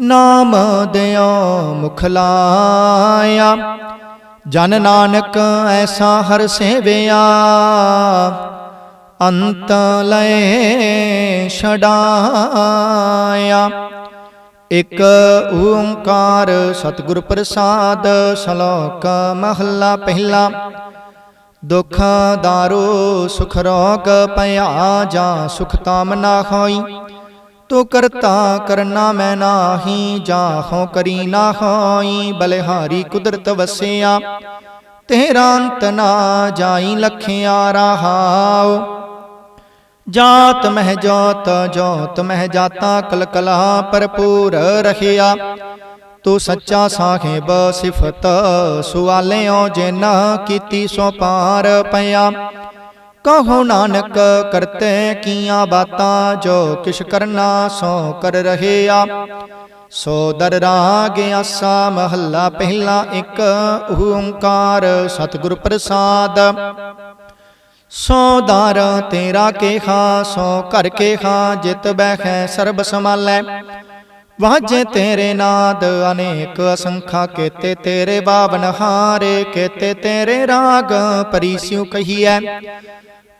ਨਾਮ ਦਿਓ ਮੁਖ ਲਾਇਆ। ਜਨ ਨਾਨਕ ਐਸਾ ਹਰ ਸੇਵਿਆ, ਅੰਤ ਲਏ ਛਡਾਇਆ। ਇਕ ਓੰਕਾਰ ਸਤਿਗੁਰ ਪ੍ਰਸਾਦ, ਸ਼ਲੋਕ ਮਹੱਲਾ ਪਹਿਲਾ। ਦੁਖ ਦਾਰੂ ਸੁਖ ਰੋਗ ਪਿਆ ਜਾਂ ਸੁਖ ਤਾਮ ਨਾ ਹੋਈ। ਤੋ ਕਰਤਾ, ਕਰਨਾ ਮੈਂ ਨਾਹੀ, ਜਾਹੋ ਕਰੀ ਨਾ ਹੋਈ ਬਲਿਹਾਰੀ ਕੁਦਰਤ ਵਸਿਆ। ਤੇਰਾ ਅੰਤ ਨਾ ਜਾਈ ਲਖਿਆ ਰਹਾਉ। ਜਾਤ ਮਹਿ ਜੋਤ ਜੋਤ ਮਹਿ ਜਾਤਾ, ਕਲਕਲਾ ਭਰਪੂਰ ਰਹਿਆ। ਤੂੰ ਸੱਚਾ ਸਾਹਿਬ, ਸਿਫਤ ਸੁਆਲਿਓ ਜਿਨ ਕੀਤੀ ਸੋ ਪਾਰ ਪਿਆ। ਕਹੋ ਨਾਨਕ, ਕਰਤੇ ਕੀਆਂ ਬਾਤਾਂ ਜੋ ਕਿਛ ਕਰਨਾ ਸੋ ਕਰ ਰਹੇ ਆ ਸੋ ਦਰ ਰਾਗ ਆਸਾ ਮਹੱਲਾ ਪਹਿਲਾ ਇੱਕ, ਓੰਕਾਰ ਸਤਿਗੁਰ ਪ੍ਰਸਾਦ। ਸੋ ਦਰ ਤੇਰਾ ਕੇਹਾ, ਸੋ ਘਰ ਕੇਹਾ, ਜਿਤ ਬਹਿ ਸਰਬ ਸਮਾਲੈ ਵਾਜੇ ਤੇਰੇ ਨਾਦ, ਅਨੇਕ ਅਸੰਖਾ ਕੇਤੇ ਤੇਰੇ ਬਾਵਨ ਹਾਰੇ, ਕੇਤੇ ਤੇਰੇ ਰਾਗ ਪਰੀਸਿਉ ਕਹੀਐ।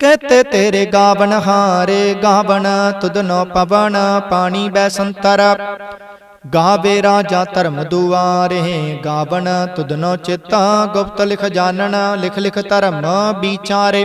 ਕਹਤੇ ਤੇਰੇ ਗਾਵਨ ਹਾਰੇ, ਗਾਵਨ ਤੁਧਨੋ ਪਵਨ, ਪਾਣੀ ਬੈ ਸੰਤਰ ਗਾਵੇ ਰਾਜਾ ਧਰਮ ਦੁਆਰੇ, ਗਾਵਨ ਤੁਧਨੋ ਚਿਤਾ, ਗੁਪਤ ਲਿਖ ਜਾਣਨ, ਲਿਖ ਲਿਖ ਧਰਮ ਵਿਚਾਰੇ।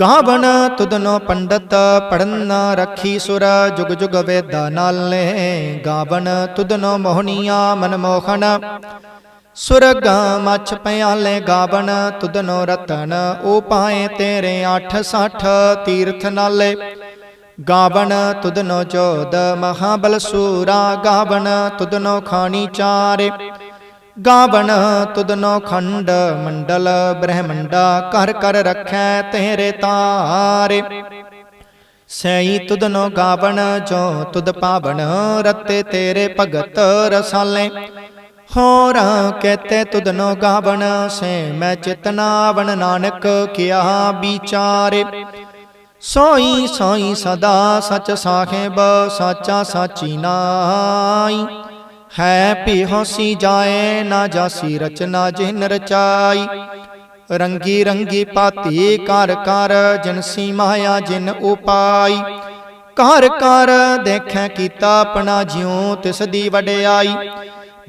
ਗਾਵਨ ਤੁਧਨੋ ਪੰਡਤ ਪੜਨ ਰੱਖੀ ਸੁਰ ਜੁਗ ਜੁਗ ਵੇਦਾ ਨਾਲੇ। ਗਾਵਨ ਤੁਧਨੋ ਮੋਹਨੀਆਂ ਮਨ ਮੋਹਨ ਸੁਰਗ ਮਛ ਪਿਆਲੇ ਗਾਵਨ ਤੁਧਨੋ ਰਤਨ। ਉਹ ਪਾਏ ਤੇਰੇ 860 ਤੀਰਥ ਨਾਲੇ। ਗਾਵਨ ਤੁਧਨੋ ਜੋਦ ਮਹਾਬਲ ਸੂਰਾ ਗਾਵਨ ਤੁਧਨੋ ਖਾਣੀ ਚਾਰੇ। ਗਾਵਨ ਤੁਧਨੋ ਖੰਡ ਮੰਡਲ ਬ੍ਰਹਮੰਡਾ ਕਰ ਕਰ ਰੱਖੈ ਤੇਰੇ ਤਾਰੇ। ਸਈ ਤੁਧਨੋ ਗਾਵਣ ਜੋ ਤੁਧ ਪਾਵਣ ਰਤੇ ਤੇਰੇ ਭਗਤ ਰਸਾਲੇ। ਹੋਰ ਕਹਤੇ ਤੁਧਨੋ ਗਾਵਣ ਸੇ ਮੈਂ ਚਿਤਨਾਵਨ ਨਾਨਕ ਕਿਆ ਵਿਚਾਰੇ। ਸੋਈ ਸੋਈ ਸਦਾ ਸਚ ਸਾਹਿਬ, ਸਾਚਾ ਸਾਚੀ ਨਾਈ ਹੈ ਭੀ ਹੋਸੀ ਜਾਏ ਨਾ ਜਾਸੀ ਰਚਨਾ ਜਿਨ ਰਚਾਈ। ਰੰਗੀ ਰੰਗੀ ਪਾਤੀ ਕਰ ਕਰ ਜਿਨਸੀ ਮਾਇਆ ਜਿਨ ਉਪਾਈ। ਕਰ ਕਰ ਦੇਖੈ ਕੀਤਾ ਆਪਣਾ ਜਿਉ ਤਿਸ ਦੀ ਵਡਿਆਈ।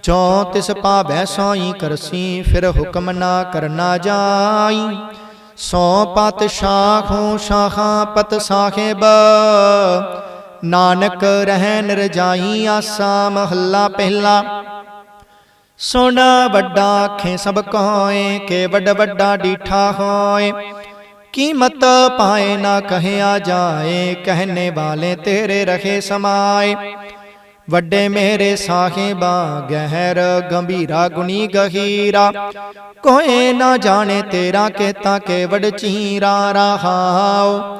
ਜੋ ਤਿਸ ਪਾਵੈ ਸੋਈ ਕਰਸੀ ਫਿਰ ਹੁਕਮ ਨਾ ਕਰਨਾ ਜਾਈ। ਸੋ ਪਤਸ਼ਾਹੋਂ ਸ਼ਾਖਾਂ ਪਤ ਸਾਹਿਬ ਨਾਨਕ ਰਹਿ ਨਿਰਜਾਈ ਆਸਾ, ਮਹੱਲਾ ਪਹਿਲਾ। ਸੁਣ ਵੱਡਾ ਆਖੇ ਸਭ ਕੋਏ ਕੇ ਵੱਡ ਵੱਡਾ ਡੀਠਾ ਹੋਏ। ਕੀਮਤ ਪਾਏ ਨਾ ਕਹਿਆ ਜਾਏ, ਕਹਿਨੇ ਵਾਲੇ ਤੇਰੇ ਰਹੇ ਸਮਾਏ। ਵੱਡੇ ਮੇਰੇ ਸਾਹਿਬਾ ਗਹਿਰ, ਗੰਭੀਰਾ ਗੁਣੀ ਗਹੀਰਾ। ਕੋਏ ਨਾ ਜਾਣੇ ਤੇਰਾ ਕਹਤਾ ਕੇ ਵਡ ਚੀਰਾ, ਰਹਾਉ।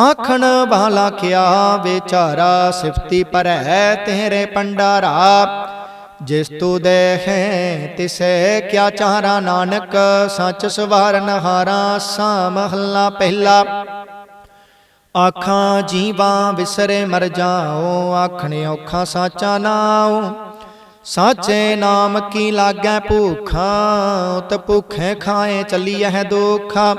ਆਖਣ ਵਾਲਾ ਕਿਆ ਵਿਚਾਰਾ ਸਿਫਤੀ ਪਰੈ ਤੇਰੇ ਪੰਡਾਰਾ ਜਿਸ ਤੂ ਦੇਹੈ ਤਿਸੈ ਕਿਆ ਚਾਰਾ ਨਾਨਕ, ਸੱਚ ਸਵਾਰਨ ਹਾਰਾ ਸਾ ਮਹੱਲਾ ਪਹਿਲਾ। ਆਖਾਂ ਜੀਵਾਂ ਵਿਸਰੇ ਮਰ ਜਾਓ ਆਖਣ ਔਖਾ ਸਾਚਾ ਨਾਉ। ਸਾਚੇ ਨਾਮ ਕੀ ਲਾਗੈ ਭੂਖਾ, ਉਤ ਭੁਖੇ ਖਾਏ ਚੱਲੀਐ ਦੁਖਾ।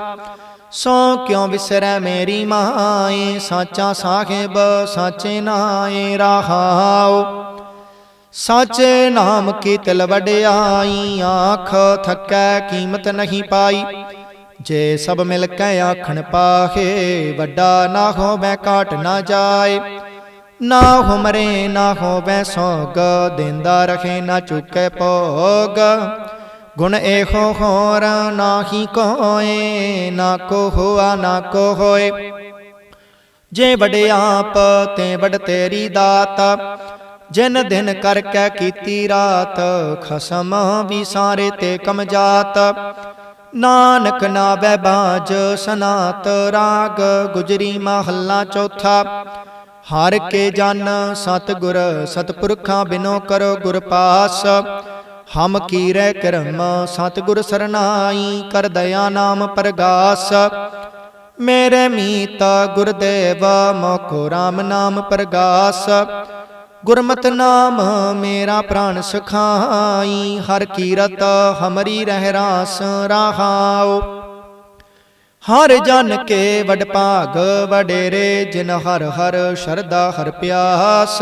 ਸੋ ਕਿਉ ਵਿਸਰੈ ਮੇਰੀ ਮਾਏ? ਸਾਚਾ ਸਾਹਿਬ, ਸਾਚੇ ਨਾਏ ਰਹਾਉ। ਸਾਚੇ ਨਾਮ ਕੀ ਤਿਲ ਵਡਿਆਈ, ਆਖ ਥੱਕੈ ਕੀਮਤ ਨਹੀਂ ਪਾਈ। ਜੇ ਸਭ ਮਿਲ ਕੇ ਆਖਣ ਪਾਹੇ, ਵੱਡਾ ਨਾ ਹੋਵੇ ਕਾਟ ਨਾ ਜਾਏ। ਨਾ ਹੁਮਰੇ ਨਾ ਹੋਵੇ ਸੋਗ, ਦਿੰਦਾ ਰਖੇ ਨਾ ਚੁੱਕੇ ਭੋਗ। ਗੁਣ ਇਹੋ ਹੋਰ ਨਾਹੀ ਕੋਏ, ਨਾ ਕੋ ਹੋਆ ਨਾ ਕੋ ਹੋਏ ਜੇ ਵਡਿਆਪ ਤੇ ਵਡ ਤੇਰੀ ਦਾਤ, ਜਿਨ ਦਿਨ ਕਰ ਕੈ ਕੀਤੀ ਰਾਤ, ਖਸਮ ਵੀ ਸਾਰੇ ਤੇ ਕਮ ਜਾਤ। ਨਾਨਕ ਨਾਵੇ ਬਾਜ ਸਨਾਤ ਰਾਗ, ਗੁਜਰੀ ਮਹੱਲਾ ਚੌਥਾ। ਹਰ ਕੇ ਜਨ ਸਤਿਗੁਰ ਸਤਪੁਰਖਾਂ ਬਿਨੋ ਕਰੋ ਗੁਰ ਪਾਸ। ਹਮ ਕੀਰੈ ਕਰਮ ਸਤਿਗੁਰ ਸਰਨਾਈ ਕਰ ਦਇਆ ਨਾਮ ਪ੍ਰਗਾਸ। ਮੇਰੇ ਮੀਤ ਗੁਰਦੇਵ ਮੋਕੋ RAM ਨਾਮ ਪ੍ਰਗਾਸ। ਗੁਰਮਤਿ ਨਾਮ ਮੇਰਾ ਪ੍ਰਾਨ ਸਖਾਈ ਹਰ ਕੀਰਤ ਹਮਰੀ ਰਹਿ ਰਾਸ ਰਹਾਉ। ਹਰ ਜਨ ਕੇ ਵਡ ਭਾਗ ਵਡੇਰੇ ਜਿਨ ਹਰ ਹਰ ਸ਼ਰਦਾ ਹਰ ਪਿਆਸ।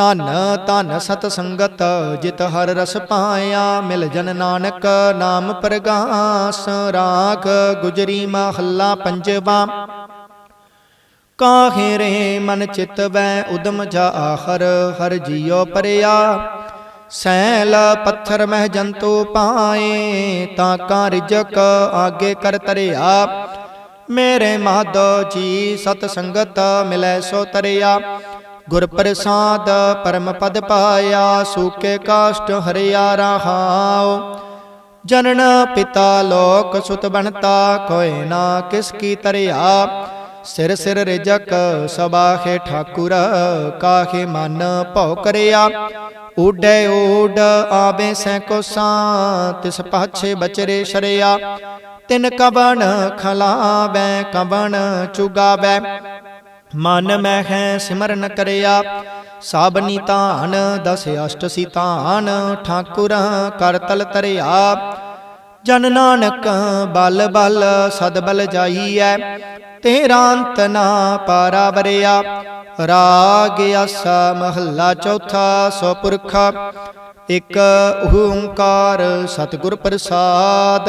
ਧਨ ਧਨ ਸਤ ਸੰਗਤ ਜਿਤ ਹਰ ਰਸ ਪਾਇਆ, ਮਿਲ ਜਨ ਨਾਨਕ, ਨਾਮ ਪ੍ਰਗਾਸ ਰਾਗ ਗੁਜਰੀ ਮਹੱਲਾ ਪੰਜਵਾ। ਕਾਹੇ ਰੇ ਮਨ ਚਿਤ ਵੈ ਉਦਮ ਜਾ ਆਖਰ, ਹਰ ਜੀਉ ਪਰਿਆ। ਸੈਲ ਪੱਥਰ ਮਹਿ ਜੰਤੂ ਪਾਏ, ਤਾਂ ਕਾ ਰਿਜਕ ਆਗੇ ਕਰ ਤਰਿਆ। ਮੇਰੇ ਮਾਧੋ ਜੀ ਸਤ ਸੰਗਤ ਮਿਲੈ ਸੋ ਤਰਿਆ। ਗੁਰ ਪ੍ਰਸਾਦ ਪਰਮ ਪਦ ਪਾਇਆ, ਸੂਕੇ ਕਾਸ਼ਟ ਹਰਿਆ ਰਹਾਉ। ਜਨਨ ਪਿਤਾ ਲੋਕ ਸੁਤ ਬਣਤਾ ਕੋਇ ਨਾ ਕਿਸ ਕੀ ਤਰਿਆ। ਸਿਰ ਸਿਰ ਰਿਜਕ ਸਬਾਖੇ ਠਾਕੁਰ, ਕਾਹੇ ਮਨ ਭਉ ਕਰਿਆ। ਊਡੈ ਊਡ ਆਵੇ ਸੈ ਕੋਸਾਂ ਤਿਸ ਪਾਛੇ ਬਚਰੇ ਸ਼ਰਿਆ। ਤਿਨ ਕਬਣ ਖਲਾਵੈ ਕਬਣ ਚੁਗਾਵੈ। ਮਨ ਮੈਂ ਹੈ ਸਿਮਰਨ ਕਰਿਆ। ਸਭ ਨਿਤਾਨ ਦਸ ਅਸ਼ਟ ਸਿਤਾਨ ਠਾਕੁਰ ਕਰ ਤਲ ਤਰਿਆ ਜਨ ਨਾਨਕ ਬਲ ਬਲ ਸਦ ਬਲ ਜਾਈਐ। ਤੇਰਾ ਅੰਤ ਨਾ ਪਾਰਾ ਵਰਿਆ। ਰਾਗ ਆਸਾ ਮਹੱਲਾ ਚੌਥਾ ਸੋ ਪੁਰਖਾ ਇਕ ਓੰਕਾਰ ਸਤਿਗੁਰ ਪ੍ਰਸਾਦ।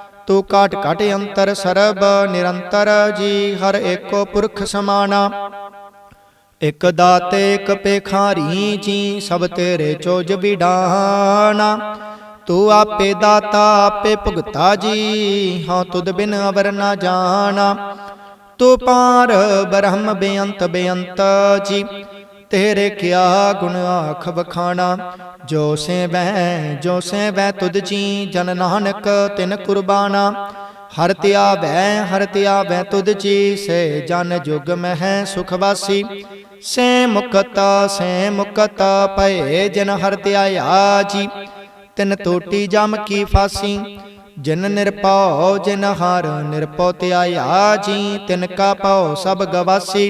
ਤੂੰ ਕਾਟ ਕਾਟ ਅੰਤਰ ਸਰਬ, ਨਿਰੰਤਰ ਜੀ, ਹਰ ਏਕੋ ਪੁਰਖ ਸਮਾਨਾ ਇਕ ਦਾਤੇ, ਇਕ ਪੇਖਾਰੀ ਜੀ, ਸਭ ਤੇਰੇ ਚੋਜ ਵਿਡਾਨਾ ਤੂੰ ਆਪੇ ਦਾਤਾ, ਆਪੇ ਭੁਗਤਾ ਜੀ, ਹਾਂ ਤੁਧ ਬਿਨ ਅਵਰ ਨਾ ਜਾਣਾ। ਤੂੰ ਪਾਰ ਬ੍ਰਹਮ ਬੇਅੰਤ ਬੇਅੰਤ ਜੀ ਤੇਰੇ ਕਿਆ ਗੁਣ ਆਖ ਬਖਾਣਾ ਜੋ ਸੇ ਬਹਿ ਜੋ ਸੇ ਬਹਿ ਤੁਧ ਜੀ ਜਨ ਨਾਨਕ ਤਿਨ ਕੁਰਬਾਨਾ। ਹਰ ਧਿਆਵੈ ਹਰ ਧਿਆਵੈ ਤੁਧ ਜੀ ਸੇ ਜਨ ਜੁਗ ਮਹਿ ਸੁਖ ਵਾਸੀ। ਸੇ ਮੁਕਤ ਸੇ ਮੁਕਤ ਭਏ ਜਿਨ ਹਰ ਧਿਆਇਆ ਜੀ ਤਿਨ ਟੋਟੀ ਜਮ ਕੀ ਫਾਸੀ, ਜਿਨ ਨਿਰਪਉ ਜਿਨ ਹਰ ਨਿਰਪਉ ਧਿਆਇਆ ਜੀ ਤਿਨ ਕਾ ਪਉ ਸਭ ਗਵਾਸੀ।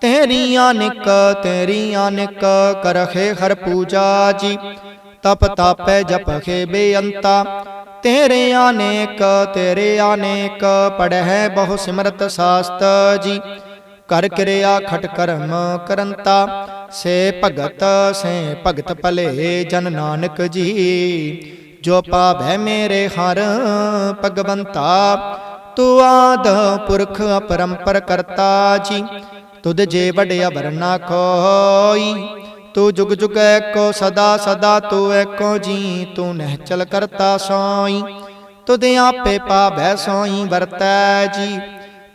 ਤੇਰੀ ਅਨਿਕ ਤੇਰੀ ਅਨਿਕ ਕਰਖੇ ਹਰ ਪੂਜਾ ਜੀ। ਤਪ ਤਾਪੈ ਜਪਖੇ ਬੇਅੰਤਾ। ਤੇਰੇ ਅਨੇਕ ਤੇਰੇ ਅਨੇਕ ਪੜਹਿ ਬਹੁ ਸਿਮਰਤ ਸਾਸਤ ਜੀ। ਕਰ ਕਿਰਿਆ ਖਟ ਕਰਮ ਕਰੰਤਾ। ਸੇ ਭਗਤ ਸੇ ਭਗਤ ਭਲੇ ਜਨ ਨਾਨਕ ਜੀ। ਜੋ ਪਾਵੈ ਮੇਰੇ ਹਰ ਭਗਵੰਤਾ। ਤੂੰ ਆਦ ਪੁਰਖ ਅਪਰੰਪਰ ਕਰਤਾ ਜੀ। ਤੁਧ ਜੇ ਵਡਿਆ ਵਰਨਾ ਕੋਈ ਤੂੰ ਜੁਗ ਜੁਗ ਏਕੋ ਸਦਾ ਸਦਾ ਤੂੰ ਏਕੋ ਜੀ, ਤੂੰ ਨਹਿ ਕਰਤਾ ਸੋਈ। ਤੁਧ ਆਪੇ ਪਾਵੈ ਸੋਈ ਵਰਤੈ ਜੀ,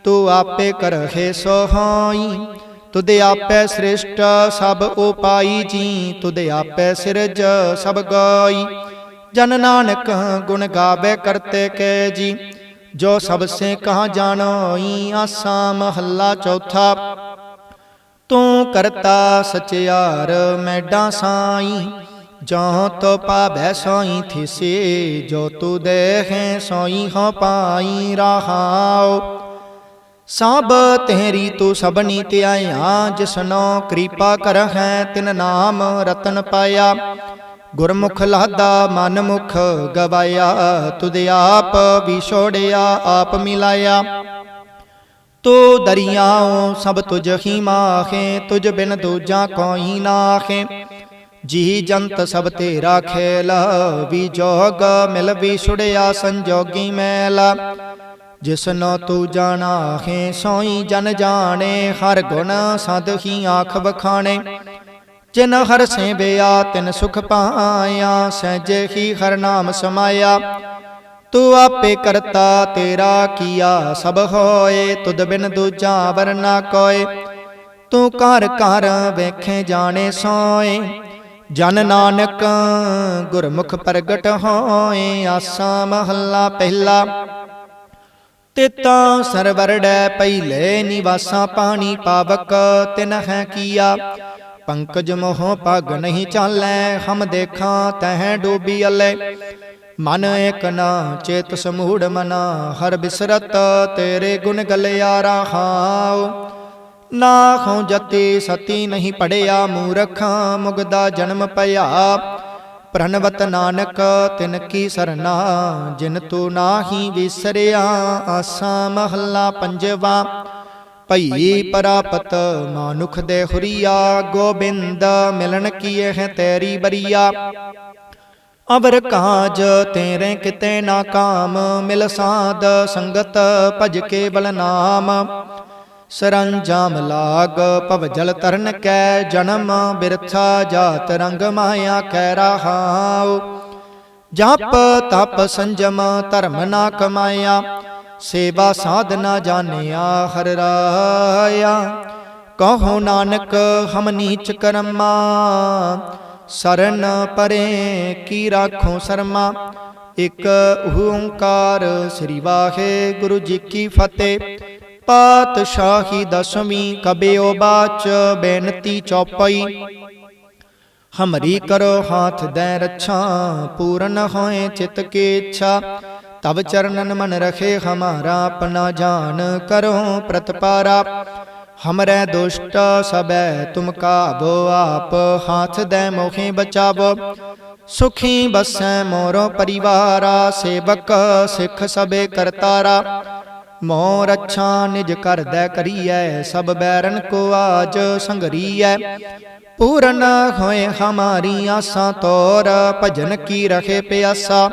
ਤੂੰ ਆਪੇ ਕਰਹਿ ਸੋਹਾਈ। ਤੁਧ ਆਪੇ ਸ੍ਰਿਸ਼ਟ ਸਭ ਉਪਾਈ ਜੀ, ਤੁਧ ਆਪੇ ਸਿਰਜ ਸਭ ਗਾਈ। ਜਨ ਨਾਨਕ ਗੁਣ ਗਾਵੇ ਕਰਤੇ ਕੇ ਜੀ, ਜੋ ਸਭ ਸੇ ਕਹਾ ਜਾਣੋਈ, ਆਸਾ ਮਹੱਲਾ ਚੌਥਾ ਤੂੰ ਕਰਤਾ ਸਚਿਆਰ ਮੈਡਾ ਸਾਈ ਜੋ ਤੋ ਪਾਵੈ ਸੋਈ ਥਿਸੇ, ਜੋ ਤੂ ਦੇਹੇ ਸੋਈ ਹੋ ਪਾਈ ਰਹਾਉ। ਸਭ ਤੇਰੀ ਤੂੰ ਸਭਨੀ ਧਿਆਇਆ ਜਿਸਨੋ ਕਿਰਪਾ ਕਰਹਿ ਤਿਨ ਨਾਮ ਰਤਨ ਪਾਇਆ। ਗੁਰਮੁਖ ਲਾਦਾ ਮਨ ਮੁਖ ਗਵਾਇਆ, ਤੁਧ ਆਪ ਵਿਛੋੜਿਆ ਆਪ ਮਿਲਾਇਆ। ਤੋ ਦਰਿਆਓ ਸਭ ਤੁਝ ਹੀ ਮਾਖੇ ਤੁਝ ਬਿਨ ਦੂਜਾ ਕੋਈ ਨਾਖੇ ਜੀ ਜੰਤ ਸਭ ਤੇਰਾ ਖੇਲ, ਵੀ ਜੋਗ ਮਿਲ, ਵੀ ਛੁੜਿਆ ਸੰਜੋਗੀ ਮੈਲ। ਜਿਸਨੋ ਤੂੰ ਜਾਣਾ ਹੈ ਸੋਈ ਜਨ ਜਾਣੇ, ਹਰ ਗੁਣ ਸਦ ਹੀ ਆਖ ਬਖਾਣੇ ਜਿਨ ਹਰ ਸੇ ਬਿਆ ਤਿਨ ਸੁਖ ਪਾਇਆ, ਸਹਿਜੇ ਹੀ ਹਰ ਨਾਮ ਸਮਾਇਆ। ਤੂੰ ਆਪੇ ਕਰਤਾ, ਤੇਰਾ ਕੀਆ ਸਭ ਹੋਏ, ਤੁਧ ਬਿਨ ਦੂਜਾ ਵਰਨਾ ਕੋਏ। ਤੂੰ ਘਰ ਘਰ ਵੇਖੇ ਜਾਣੇ ਸੋਏ, ਜਨ ਨਾਨਕ ਗੁਰਮੁਖ ਪ੍ਰਗਟ ਹੋਏ, ਆਸਾ ਮਹੱਲਾ ਪਹਿਲਾ। ਤਿਤਾ ਸਰਵਰੜੈ ਪਹਿਲੇ, ਨਿਵਾਸਾ ਪਾਣੀ ਪਾਵਕ, ਤਿਨ ਹੈ ਕੀਆ। ਪੰਕਜ ਮੋਹ ਪਗ ਨਹੀਂ ਚਾਲੈ, ਹਮ ਦੇਖਾਂ, ਤਹਿ ਡੂਬੀ ਅਲੇ। ਮਨ ਏਕ ਨਾ, ਚੇਤ ਸਮੂੜ ਮਨਾ, ਹਰ ਬਿਸਰਤ ਤੇਰੇ ਗੁਣ ਗਲਿਆ ਰਹਾਉ। ਨਾ ਖੋ ਜਤੀ ਸਤੀ ਨਹੀਂ ਪੜਿਆ ਮੂਰਖਾਂ ਮੁਗਦਾ ਜਨਮ ਪਿਆ। ਪ੍ਰਣਵਤ ਨਾਨਕ, ਤਿਨ ਕੀ ਸਰਨਾ, ਜਿਨ ਤੂ ਨਾਹੀ ਵਿਸਰਿਆ, ਆਸਾ ਮਹੱਲਾ ਪੰਜਵਾ। ਭਈ ਪਰਾਪਤ ਮਾਨੁਖ ਦੇ ਹੁਰੀਆ, ਗੋਬਿੰਦ, ਮਿਲਣ ਕੀਏ ਹੈ ਤੇਰੀ ਬਰੀਆ। ਅਵਰ ਕਾਜ ਤੇਰੇ ਕਿਤੇ ਨਾ ਕਾਮ, ਮਿਲ ਸਾਧ ਸੰਗਤ ਭਜ ਕੇ ਬਲ ਨਾਮ। ਸਰੰਜਾਮ ਲਾਗ, ਭਵ ਜਲ ਤਰਨ ਕੈ ਜਨਮ, ਬਿਰਥਾ ਜਾਤ ਰੰਗ ਮਾਇਆ ਕੈ ਰਹਾਉ। ਜਪ ਤਪ ਸੰਜਮ, ਧਰਮ ਨਾ ਕਮਾਇਆ, ਸੇਵਾ ਸਾਧਨਾ ਜਾਣਿਆ ਹਰ ਰਾਇਆ। ਕਹੋ ਨਾਨਕ, ਹਮ ਨੀਚ ਕਰਮਾ। ਸਰਨ ਪਰੇ ਕੀ ਰਾਖੋ ਸਰਮਾ? ਇਕ ਓੰਕਾਰ ਸ੍ਰੀ ਵਾਹਿਗੁਰੂ ਜੀ ਕੀ ਫਤਿਹ। ਪਾਤਸ਼ਾਹੀ ਦਸਵੀਂ ਕਬਿਓ ਬਾਚ ਬੇਨਤੀ ਚੌਪਈ। ਹਮਰੀ ਕਰੋ ਹਾਥ ਦੈ ਰੱਛਾ, ਪੂਰਨ ਹੋਏ ਚਿਤ ਕੀ ਇੱਛਾ। ਤਵ ਚਰਨਨ ਮਨ ਰਖੇ, ਹਮਾਰਾ ਆਪਣਾ ਜਾਨ ਕਰੋ ਪ੍ਰਤਪਾਰਾ। ਹਮਰੇ ਦੁਸ਼ਟ ਸਬੈ ਤੁਮ ਕਾਬੋ ਆਪ ਹਾਥ ਦੇ ਮੋਖੇ ਬਚਾਵੋ ਸੁਖੀ ਬਸੈ ਮੋਰੋ ਪਰਿਵਾਰਾ ਸੇਵਕ ਸਿੱਖ ਸਬੇ ਕਰਤਾਰਾ ਮੋਰ ਅੱਛਾ ਨਿਜ ਕਰਦੈ ਕਰੀਐ ਸਭ ਬੈਰਨ ਕੋ ਆਜ ਸੰਗਰੀਐ ਪੂਰਨ ਹੋਏ ਹਮਾਰੀ ਆਸਾਂ ਤੋਰ ਭਜਨ ਕੀ ਰਖੇ ਪਿਆਸਾ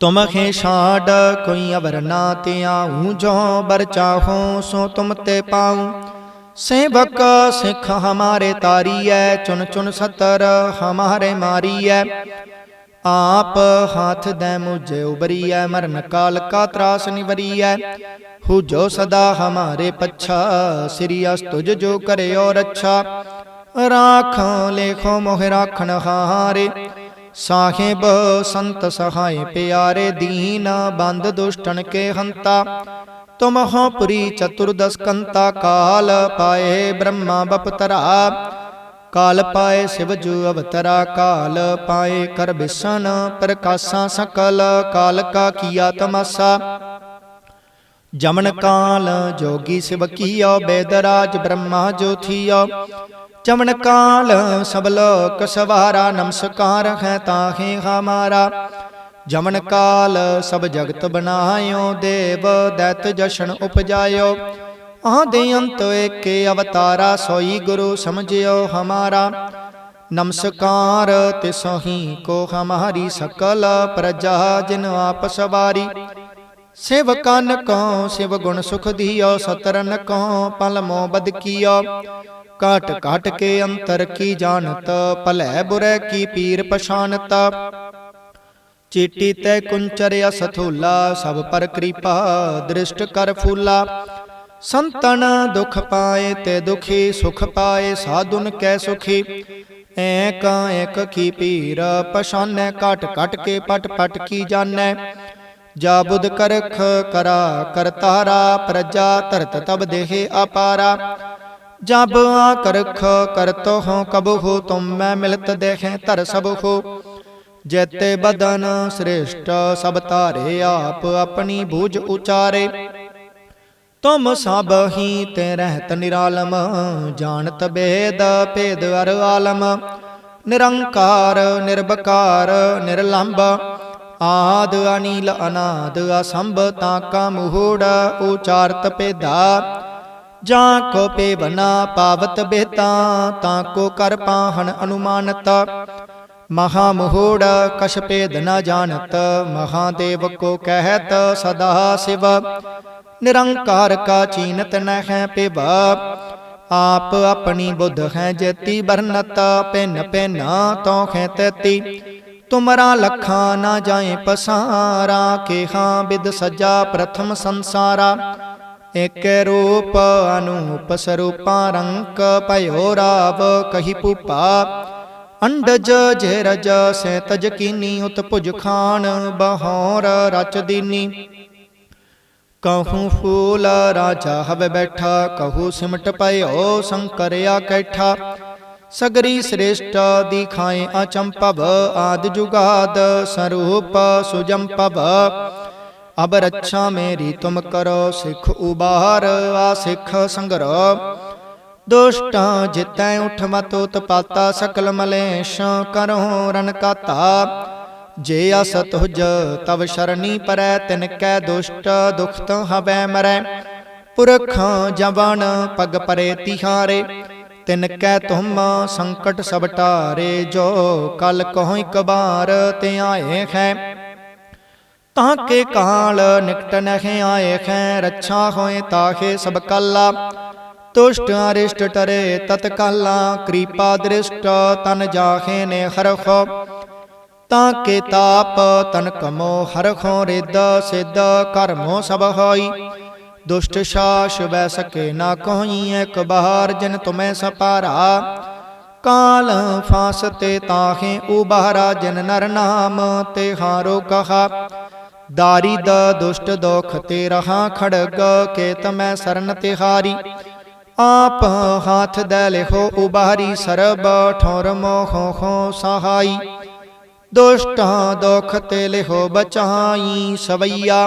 ਤੁਮ ਖੇ ਛਾੜ ਕੋਈ ਅਵਰ ਨਾ ਤੇ ਆਉ ਜੋ ਬਰ ਚਾਹੋ ਸੋ ਤੁਮ ਤੇ ਪਾਉ। ਸੇਵਕ ਸਿੱਖ ਹਮਾਰੇ ਤਾਰੀਐ ਚੁਨ ਚੁਨ ਸਤਰ ਹਮਾਰੇ ਮਾਰੀਐ। ਆਪ ਹਾਥ ਦੇ ਮੁਝੇ ਉਬਰੀਐ ਮਰਨ ਕਾਲ ਕਾ ਤਰਾਸ ਨਿਵਰੀਐ। ਹੂ ਜੋ ਸਦਾ ਹਮਾਰੇ ਪੱਛਾ ਸ੍ਰੀ ਅਸਤੁਜ ਜੋ ਕਰਿਓ ਰੱਛਾ ਰਾਖੋ ਲੇਖੋ ਮੋਹ ਰਾਖਣ ਹਾਰੇ ਸਾਹਿਬ, ਸੰਤ ਸਹਾਇ ਪਿਆਰੇ ਦੀਨ, ਬੰਦ ਦੁਸ਼ਟਨ ਕੇ ਹੰਤਾ। ਤੁਮਹੁ ਪੁਰੀ ਚਤੁਰਦਸ ਕੰਤਾ ਕਾਲ, ਪਾਏ ਬ੍ਰਹਮਾ ਬਪਤਰਾ। ਕਾਲ ਪਾਏ ਸਿਵ ਜੂ ਅਵਤਰਾ ਕਾਲ, ਪਾਏ ਕਰ ਬਿਸਨ ਪ੍ਰਕਾਸ਼ਾਂ ਸਕਲ। ਕਾਲ ਕਾ ਕੀਆ ਤਮਸਾ। ਜਮਨ ਕਾਲ ਜੋਗੀ ਸਿਵ ਕੀਓ ਬੇਦਰਾਜ ਬ੍ਰਹਮਾ ਜੋਥੀਓ ਚਮਨ ਕਾਲ ਸਭ ਲੋਕ ਸਵਾਰਾ, ਨਮਸਕਾਰ ਹੈ ਤਾਹੇ ਹਮਾਰਾ। ਜਮਨ ਕਾਲ ਸਭ ਜਗਤ ਬਨਾਇਓ ਦੇਵ ਦੈਤ ਜਸ਼ਨ ਉਪਜਾਇਓ। ਆਦੇ ਅੰਤ ਏਕੇ ਅਵਤਾਰਾ ਸੋਈ ਗੁਰੂ ਸਮਝਿਓ ਹਮਾਰਾ। ਨਮਸਕਾਰ ਤਿਸਹੀ ਕੋ ਹਮਾਰੀ ਸਕਲ ਪ੍ਰਜਾ ਜਿਨ ਆਪ ਸਵਾਰੀ। ਸਿਵ ਕਨ ਕਉ ਸਿਵ ਗੁਣ ਸੁਖ ਦਿਓ, ਸਤਰਨ ਕੋ ਪਲ ਮੋ ਬਦ ਕੀਓ। ਕਾਟ ਕਾਟ ਕੇ ਅੰਤਰ ਕੀ ਜਾਣਤ, ਭਲੇ ਬੁਰੇ ਕੀ ਪੀਰ ਪਛਾਨਤ। ਚੀਟੀ ਤੈ ਕੁੰਚਰ ਸਥੂਲਾ ਸਭ ਪਰ ਕਿਰਪਾ ਦ੍ਰਿਸ਼ਟ ਕਰ ਫੂਲਾ। ਸੰਤਨ ਦੁਖ ਪਾਏ ਤੇ ਦੁਖੀ, ਸੁਖ ਪਾਏ ਸਾਧੁਨ ਕੈ ਸੁਖੀ। ਏਕ ਏਕ ਕੀ ਪੀਰ ਪਛਾਨੈ ਕਟ ਕਟ ਕੇ ਪਟ ਪਟ ਕੀ ਜਾਣੈ। ਜਾ ਬੁਧ ਕਰਖ ਕਰਾ ਕਰਤਾਰਾ ਪ੍ਰਜਾ ਧਰਤ ਤਬ ਦੇਹ ਅਪਾਰਾ। ਜਬ ਆ ਕਰਖ ਕਰਤੋ ਹੋ ਕਬ ਤੁਮ ਮੈਂ ਮਿਲਤ ਦੇਖੈ ਧਰ ਸਭ ਜੇਤੇ ਬਦਨ ਸ੍ਰੇਸ਼ਟ ਸਭ ਧਾਰੇ, ਆਪ ਆਪਣੀ ਬੂਝ ਉਚਾਰੇ। ਤੁਮ ਸਭ ਹੀ ਤੇ ਰਹਿਤ ਨਿਰਾਲਮ, ਜਾਣਤ ਬੇਦ ਭੇਦ ਅਰ ਆਲਮ। ਨਿਰੰਕਾਰ ਨਿਰਭਕਾਰ ਨਿਰਲੰਭ ਆਦ ਅਨੀਲ ਅਨਾਦ ਅਸੰਭ ਤਾਂ ਕਾ ਮੂੜ ਉਚਾਰਤ ਭੇਦਾ। ਜਾਂ ਕੋ ਪੇ ਬਨਾ ਪਾਵਤ ਬੇਤਾ ਤਾਂ ਕੋ ਕਰ ਪਾਹਣ ਅਨੁਮਾਨਤ। ਮਹਾ ਮੋਹੜ ਕਛ ਭੇਦ ਨ ਜਾਣਤ ਮਹਾਦੇਵ ਕੋ ਕਹਿਤ ਸਦਾ ਸਿਵ। ਨਿਰੰਕਾਰ ਕਾ ਚੀਨਤ ਨ ਹੈ ਪਿਵ। ਆਪ ਆਪਣੀ ਬੁੱਧ ਹੈ ਜੇਤੀ ਬਰਨਤ ਪਿਨ ਪਿਨ ਤੋ ਹੈ ਤੇਤੀ ਤੁਮਰਾ ਲਖਾਂ ਨਾ ਜਾਏ ਪਸਾਰਾ, ਕੇਹਾ ਬਿਦ ਸਜਾ ਪ੍ਰਥਮ ਸੰਸਾਰਾ। ਇਕ ਰੂਪ ਅਨੂਪ ਸਰੂਪਾ ਰੰਕ ਭਇਓ ਰਾਵ ਕਹੀ ਪੂਪਾ ਅੰਡਜ ਜੇਰਜ ਸੇ ਤਜ ਕੀਨੀ ਉਤ ਭੁਜ ਖਾਨ ਬਹੌਰ ਰਚ ਦੀਨੀ। ਕਹੂੰ ਫੂਲ ਰਾਜਾ ਹਵੇ ਬੈਠਾ, ਕਹੂ ਸਿਮਟ ਪਇਓ ਸੰਕਰਿਆ ਕੈਠਾ। ਸਗਰੀ ਸ੍ਰੇਸ਼ਟ ਦਿਖਾਏ ਅਚੰਪਵ ਆਦ ਜੁਗਾਦ ਸਰੂਪ ਸੁਜੰਪਵ ਅਬ ਰੱਛਾ ਮੇਰੀ ਤੁਮ ਕਰੋ, ਸਿੱਖ ਉਬਾਰ, ਆ ਸਿੱਖ ਸੰਗਰ। ਦੁਸ਼ਟਾਂ ਜਿਤੈ ਉਠ ਮਤ ਉਤਪਾਤਾ, ਸਕਲ ਮਲੇਸ਼ ਕਰਹੁ ਰਨ ਕਾਤਾ। ਜੇ ਅਸਤ ਹੁਜ ਤਵ ਸ਼ਰਨੀ ਪਰੈ, ਤਿਨ ਕੈ ਦੁਸ਼ਟ ਦੁਖਤ ਹਵੈ ਮਰੈ। ਪੁਰਖ ਜਵਨ ਪਗ ਪਰੇ ਤਿਹਾਰੇ। ਤਿਨ ਕੈ ਤੁਮ ਸੰਕਟ ਸਭ ਟਾਰੇ, ਜੋ ਕਲ ਕਹੋ ਇਕ ਤੇ ਆਏ ਹੈ ਤਾਂ ਕੇ ਕਾਲ ਨਿਕਟ ਨਹਿ ਆਏ ਹੈ ਰੱਛਾ ਹੋਏ ਤਾਹੇ ਸਭ ਕੱਲਾ। ਤੁਸ਼ਟ ਅਰਿਸ਼ਟ ਟਰੇ ਤਤ ਕਾਲਾ, ਕਿਰਪਾ ਦ੍ਰਿਸ਼ਟ ਤਨ ਜਾਹੇ ਨੇ ਹਰਖੋ ਤਾਂ ਕੇ ਤਾਪ ਤਨ ਕਮੋ ਹਰਖੋ ਰਿਦ ਸਿਧ ਕਰਮੋ ਸਭ ਹੋਈ। ਦੁਸ਼ਟ ਸ਼ਾਸ ਬੈ ਸਕੇ ਨਾ ਕੋਈ ਇੱਕ ਬਾਹਰ, ਜਿਨ ਤੁਮੈ ਸਪਾਰਾ। ਕਾਲ ਫਾਸ ਤੇ ਤਾਹੇ ਉਬਾਰਾ ਜਿਨ ਨਰ ਨਾਮ ਤੇ ਹਾਰੋ ਕਹਾ ਦਾਰੀ ਦ ਦੁਸ਼ਟ ਦੋਖ ਤੇ ਰਹਾ ਖੜਗ ਕੇ ਤਮੈ ਸਰਨ ਤਿਹਾਰੀ ਆਪ ਹਾਥ ਦੇ ਲਿਖੋ ਉਬਾਰੀ ਸਰਬ ਠੌਰ ਮੋਖੋ ਖੋ ਸਹਾਈ। ਦੁਸ਼ਟਾਂ ਦੁਖ ਤੇ ਲਿਖੋ ਬਚਾਈ ਸਵਈਆ।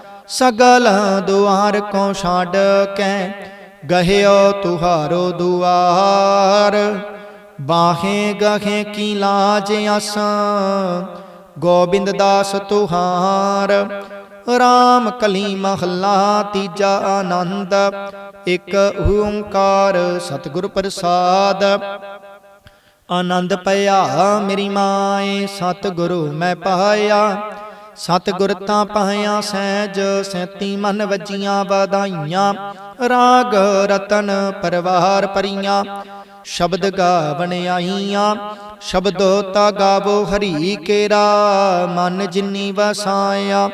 ਸਗਲ ਦੁਆਰ ਕੋ ਛਾੜ ਕੈ ਗਹਿਓ ਤੁਹਾਰੋ ਦੁਆਰ। ਬਾਹੇ ਗਹੇ ਕੀ ਲਾਜ ਅਸਾਂ ਗੋਬਿੰਦ ਦਾਸ ਤੁਹਾਰ। ਰਾਮ ਕਲੀ ਮਹੱਲਾ ਤੀਜਾ ਆਨੰਦ, ਇੱਕ ਓੰਕਾਰ ਸਤਿਗੁਰ ਪ੍ਰਸਾਦ। ਆਨੰਦ ਪਿਆ ਮੇਰੀ ਮਾਏ, ਸਤਿਗੁਰੂ ਮੈਂ ਪਾਇਆ। ਸਤਿਗੁਰ ਤਾਂ ਪਾਇਆ ਸਹਿਜ ਸੈਤੀ ਮਨ ਵਜੀਆਂ ਵਧਾਈਆਂ। ਰਾਗ ਰਤਨ ਪਰਵਾਰ ਪਰੀਆਂ ਸ਼ਬਦ ਗਾਵਣ ਆਈਆਂ। ਸ਼ਬਦੋ ਤਾ ਗਾਵੋ ਹਰੀ ਕੇਰਾ, ਮਨ ਜਿਨੀ ਵਸਾਇਆ।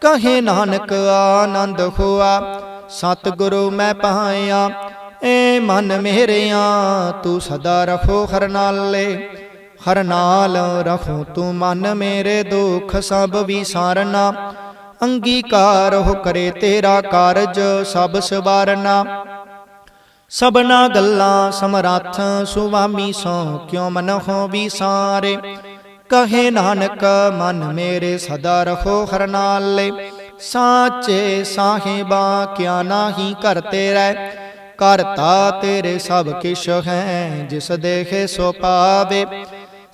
ਕਹੇ ਨਾਨਕ ਆਨੰਦ ਹੋਆ, ਸਤਿਗੁਰੂ ਮੈਂ ਪਾਇਆ। ਏ ਮਨ ਮੇਰਿਆ, ਤੂੰ ਸਦਾ ਰਖੋ ਹਰ ਨਾਲੇ ਹਰ ਨਾਲ ਰਖੋ ਤੂੰ ਮਨ ਮੇਰੇ ਦੁੱਖ ਸਭ ਵਿਸਾਰਨਾ। ਅੰਗੀਕਾਰ ਹੋ ਕਰੇ ਤੇਰਾ ਕਾਰਜ ਸਭ ਸਵਾਰਨਾ। ਸਭਨਾ ਗੱਲਾਂ ਸਮਰੱਥ ਸੁਆਮੀ ਸੋ ਕਿਉ ਮਨ ਹੋ ਵਿਸਾਰੇ? ਕਹੇ ਨਾਨਕ, ਮਨ ਮੇਰੇ ਸਦਾ ਰਖੋ ਹਰ ਨਾਲੇ। ਸਾਚੇ ਸਾਹਿਬਾ, ਕਿਆ ਨਾਹੀ ਕਰ ਤੇਰੇ? ਕਰਤਾ ਤੇਰੇ ਸਭ ਕਿਛ ਹੈ, ਜਿਸ ਦੇਖੇ ਸੋ ਪਾਵੇ।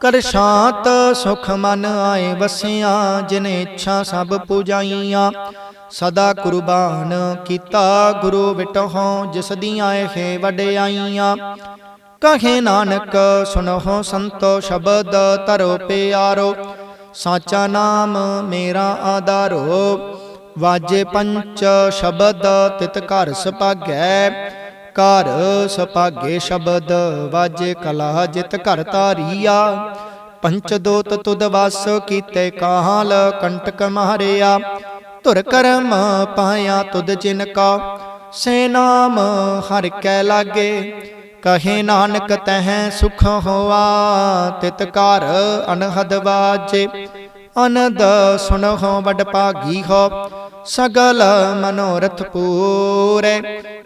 ਕਰ ਸ਼ਾਂਤ ਸੁਖ ਮਨ ਆਏ ਵਸਿਆ, ਜਿਨ ਇੱਛਾ ਸਭ ਪੂਜਾਈਆਂ। ਸਦਾ ਕੁਰਬਾਨ ਕੀਤਾ ਗੁਰੂ ਵਿਟਹੁ, ਜਿਸ ਦੀਆਂ ਇਹ ਵਡਿਆਈਆਂ। ਕਹੇ ਨਾਨਕ, ਸੁਨਹੁ ਸੰਤੋ ਸ਼ਬਦ ਧਰੋ ਪਿਆਰੋ। ਸਾਚਾ ਨਾਮ ਮੇਰਾ ਆਧਾਰੋ। ਵਾਜੇ ਪੰਚ ਸ਼ਬਦ ਤਿਤ ਘਰ ਸੁਭਾਗੈ। ਘਰ ਸੁਭਾਗੇ ਸ਼ਬਦ ਵਾਜੇ ਕਲਾ ਜਿਤ ਘਰ ਧਾਰੀਆ। ਪੰਚ ਦੋਤ ਤੁਧ ਵਸ ਕੀਤੇ ਕਾਹਲ ਕੰਟਕ ਮਾਰਿਆ ਧੁਰ ਕਰਮ ਪਾਇਆ ਤੁਦ ਜਿਨ ਕਾ, ਸੇ ਨਾਮ ਹਰ ਕੈ ਲਾਗੇ। ਕਹੇ ਨਾਨਕ ਤਹਿ ਸੁਖ ਹੋਆ, ਤਿਤ ਘਰ ਅਨਹਦ ਵਾਜੇ। ਅਨੰਦ ਸੁਨਹੁ ਵਡ ਭਾਗੀ ਹੋ, ਸਗਲ ਮਨੋਰਥ ਪੂਰੇ।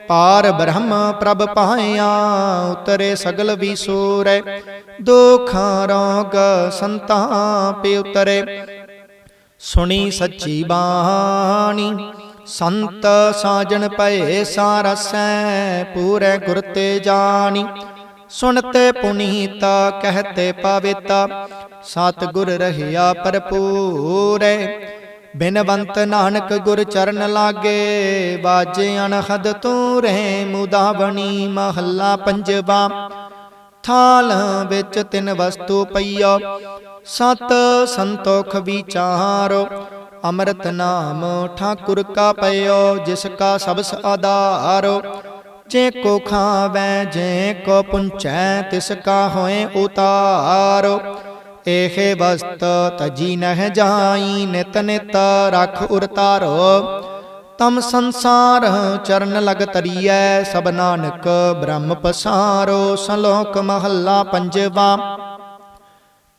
ਪਾਰ ਬ੍ਰਹਮ ਪ੍ਰਭ ਪਾਇਆ, ਉਤਰੇ ਸਗਲ ਵਿਸੂਰੇ। ਦੁਖ, ਰੋਗ, ਸੰਤਾਪੇ ਉਤਰੇ। ਸੁਣੀ ਸੱਚੀ ਬਾਣੀ, ਸੰਤ ਸਾਜਣ ਪਏ ਸਾਰਸੈ, ਪੂਰੇ ਗੁਰ ਤੇ ਜਾਣੀ। ਸੁਣਤੇ ਪੁਨੀਤ, ਕਹਤੇ ਪਵਿੱਤਾ। ਸਤ ਗੁਰ ਰਹਿਆ ਭਰਪੂਰੇ। ਬਿਨਵੰਤ ਨਾਨਕ ਗੁਰ ਚਰਨ ਲਾਗੇ, ਬਾਜੇ ਅਨਹਦ ਤੂੰ ਰਹਿ, ਮੁਦਾਵਣੀ ਮਹੱਲਾ ਪੰਜਵਾ। ਥਾਲ ਵਿੱਚ ਤਿੰਨ ਵਸਤੂ ਪਈਓ, ਸਤ ਸੰਤੋਖ ਵਿਚਾਰੋ ਅੰਮ੍ਰਿਤ ਨਾਮ ਠਾਕੁਰ ਕਾ ਪਇਓ, ਜਿਸ ਕਾ ਸਬਸ ਆਧਾਰੋ। ਜੇ ਕੋ ਖਾਵੈ, ਜੇ ਕੋ ਪੁੰਚੈ, ਤਿਸ ਕਾ ਹੋਏ ਉਤਾਰੋ। ਇਹ ਵਸਤ ਤਜੀ ਨਹਿ ਜਾਈ, ਨਿਤ ਨਿਤ ਰਖ ਉਰਤਾਰੋ ਤਮ ਸੰਸਾਰ ਚਰਨ ਲਗ ਤਰੀਐ, ਸਭ ਨਾਨਕ ਬ੍ਰਹਮ ਪਸਾਰੋ। ਸਲੋਕ ਮਹੱਲਾ ਪੰਜਵਾ।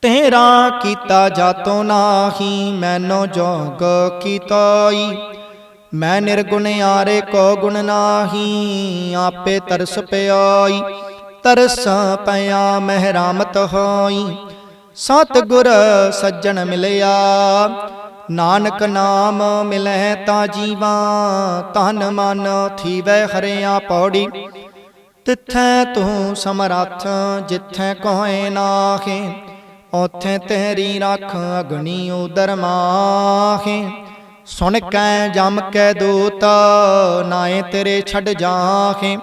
ਤੇਰਾ ਕੀਤਾ ਜਾਤੋ ਨਾਹੀ, ਮੈਨੋ ਜੋਗ ਕੀਤੋਈ। ਮੈਂ ਨਿਰਗੁਣ ਆਰੇ ਕੋ ਗੁਣ ਨਾਹੀ, ਆਪੇ ਤਰਸ ਪਿਆਈ, ਤਰਸ ਪਿਆ ਮਹਿਰਾਮਤ ਹੋਈ। ਸਤ ਗੁਰ ਸੱਜਣ ਮਿਲਿਆ, ਨਾਨਕ ਨਾਮ ਮਿਲੈ ਤਾ ਜੀਵਾ ਤਨ ਮਨ ਥੀਵੈ ਹਰਿਆ ਪੌੜੀ। ਤਿੱਥੈ ਤੂੰ ਸਮਰੱਥ, ਜਿੱਥੈ ਕੋਏ ਨਾਹੇ ਉਥੇ ਤੇਰੀ ਰੱਖ ਅਗਣੀ ਉਦਰ ਮਾਹੇ। ਸੁਣ ਕੈ ਜਮ ਕੈ ਦੂਤ ਨਾਏ ਤੇਰੇ ਛੱਡ ਜਾਹੇ।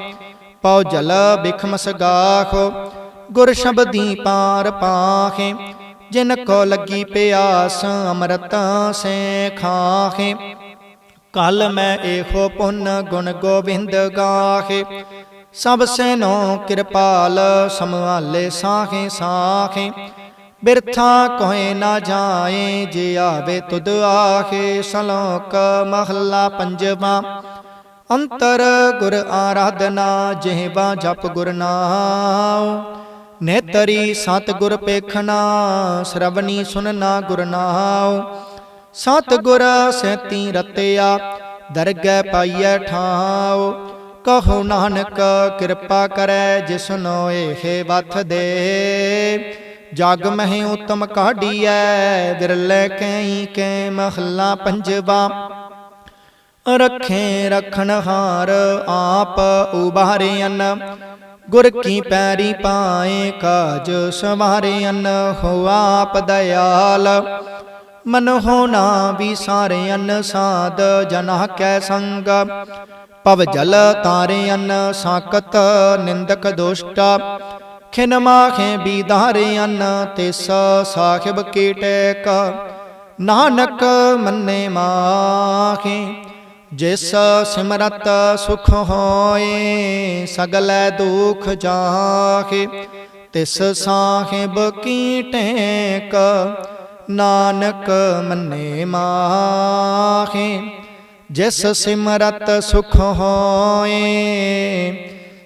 ਪਉ ਜਲ ਬਿਖਮ ਸਗਾਖੋ ਗੁਰ ਸ਼ਬਦੀ ਪਾਰ ਪਾਹੇ। ਜਿਨ ਕੋ ਲੱਗੀ ਪਿਆਸ, ਅੰਮ੍ਰਿਤ ਸੇ ਖਾਹੇ। ਕਲ ਮੈਂ ਏਹੋ ਪੁੰਨ ਗੁਣ ਗੋਬਿੰਦ ਗਾਹੇ। ਸਭ ਨੋ ਕਿਰਪਾਲ, ਸਮਵਾਲੇ ਸਾਹੇ ਸਾਹੇ। ਬਿਰਥਾ ਕੋਏ ਨਾ ਜਾਏ, ਜੇ ਆਵੇ ਤੁਧ ਆਖੇ ਸਲੋਕ ਮਹੱਲਾ ਪੰਜਵਾ। ਅੰਤਰ ਗੁਰ ਆਰਾਧਨਾ, ਜਿਹਵਾ ਜਪ ਗੁਰ ਨਾਮ ਨੇਤਰੀ ਸਤ ਗੁਰ ਪੇਖਣਾ ਸ਼ਰਵਣੀ ਸੁਨਣਾ ਗੁਰ ਨਾਮ ਸਤ ਗੁਰ ਸੈਤੀ ਰਤਿਆ, ਦਰਗਹਿ ਪਾਈਐ ਠਾਉ। ਕਹੋ ਨਾਨਕ ਕਿਰਪਾ ਕਰੈ ਜਿਸਨੋ ਇਹ ਵਥ ਦੇ। ਜਗ ਮਹਿ ਉਤਮ ਕਾਢੀਐ, ਵਿਰਲੇ ਕਈ ਕੈ ਮਹੱਲਾ ਪੰਜਵਾ। ਰਖੇ ਰਖਣ ਹਾਰ ਆਪ ਉਬਾਰਿਅਨ ਗੁਰ ਕੀ ਪੈਰੀ ਪਾਏ ਕਾਜ ਸਵਾਰਿਅਨ, ਹੋ ਆਪ ਦਇਆਲ। ਮਨ ਹੋਣਾ ਵੀ ਵਿਸਾਰਿਅਨ, ਸਾਧ ਜਨਾ ਕੈ ਸੰਗ। ਪਵ ਜਲ ਤਾਰਿਅਨ ਸਾਕਤ ਨਿੰਦਕ ਦੁਸ਼ਟ। ਖਿਨ ਮਾਖੇ ਬੀਧਾਰਿਅਨ ਤਿਸ ਸਾਹਿਬ ਕੀ। ਟੇਕ ਨਾਨਕ ਮੰਨੇ ਮਾਖੇ ਜਿਸ ਸਿਮਰਤ ਸੁਖ ਹੋਏ, ਸਗਲੇ ਦੁਖ ਜਾਖੇ ਤਿਸ ਸਾਹਿਬ ਕੀ। ਟੇਕ ਨਾਨਕ ਮੰਨੇ ਮਾਖੇ ਜਿਸ ਸਿਮਰਤ ਸੁਖ ਹੋਏ